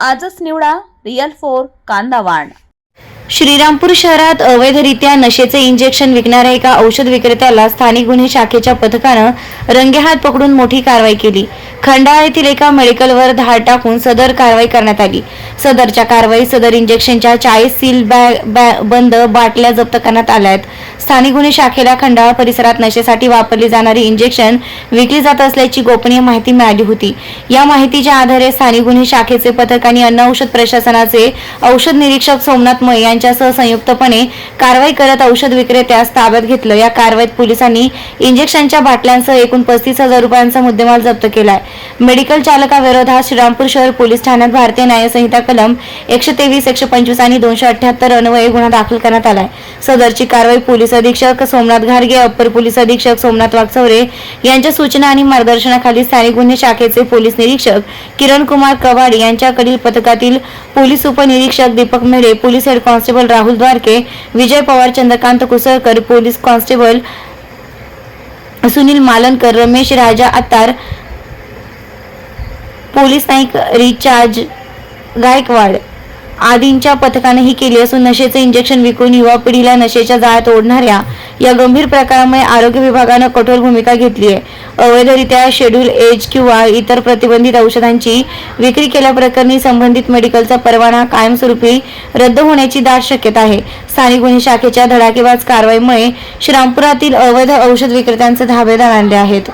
आजच निवडा real four कांदा वाण श्रीरामपूर शहरात अवैधरित्या नशेचे इंजेक्शन विकणाऱ्या एका औषध विक्रेत्याला स्थानिक गुन्हे शाखेच्या पथकानं रंगेहात पकडून मोठी कारवाई केली. खंडाळा येथील एका मेडिकलवर धाड टाकून सदर कारवाई करण्यात आली. सदरच्या कारवाईत सदर इंजेक्शनच्या चाळीस सील बॅग बॅ- बंद बाटल्या जप्त करण्यात आल्या आहेत. स्थानिक गुन्हे शाखेला खंडाळा परिसरात नशेसाठी वापरली जाणारी इंजेक्शन विकली जात असल्याची गोपनीय माहिती मिळाली होती. या माहितीच्या आधारे स्थानिक गुन्हे शाखेचे पथक आणि अन्न औषध प्रशासनाचे औषध निरीक्षक सोमनाथ मय यांच्यासह संयुक्तपणे कारवाई करत औषध विक्रेत्यास ताब्यात घेतलं. या कारवाईत पोलिसांनी इंजेक्शनच्या बाटल्यांसह एकूण पस्तीस हजार रुपयांचा मुद्देमाल जप्त केलाय. मेडिकल चालकाविरोधात श्रीरामपूर शहर पोलीस ठाण्यात भारतीय न्यायसंहिता कलम एकशे तेवीस एकशे पंचवीस आणि दोनशे अठ्याहत्तर अन्वये गुन्हा दाखल करण्यात आलाय. सदरची कारवाई पोलीस अधीक्षक सोमनाथ घारगे अप्पर पोलीस अधीक्षक सोमनाथ वागचौरे यांच्या सूचना आणि मार्गदर्शनाखाली स्थानिक गुन्हे शाखेचे पोलीस निरीक्षक किरण कुमार कवाड यांच्याकडील पथकातील पोलीस उपनिरीक्षक Deepak Medhe police head constable Rahul Dwarke Vijay Pawar Chandrakant Kusalkar police constable Sunil Malankar Ramesh Raja Attar police Naik recharge Gaikwad आदींच्या पथकानेही केली असून नशेचे इंजेक्शन विकून युवा पिढीला नशेच्या जाळ्यात ओढणाऱ्या या गंभीर प्रकारामुळे आरोग्य विभागानं कठोर भूमिका घेतली आहे. अवैधरित्या शेड्यूल एज किंवा इतर प्रतिबंधित औषधांची विक्री केल्याप्रकरणी संबंधित मेडिकलचा परवाना कायमस्वरूपी रद्द होण्याची दाट शक्यता आहे. स्थानिक गुन्हे शाखेच्या धडाकेबाज कारवाईमुळे श्रामपुरातील अवैध औषध विक्रेत्यांचे धाबे आणले आहेत.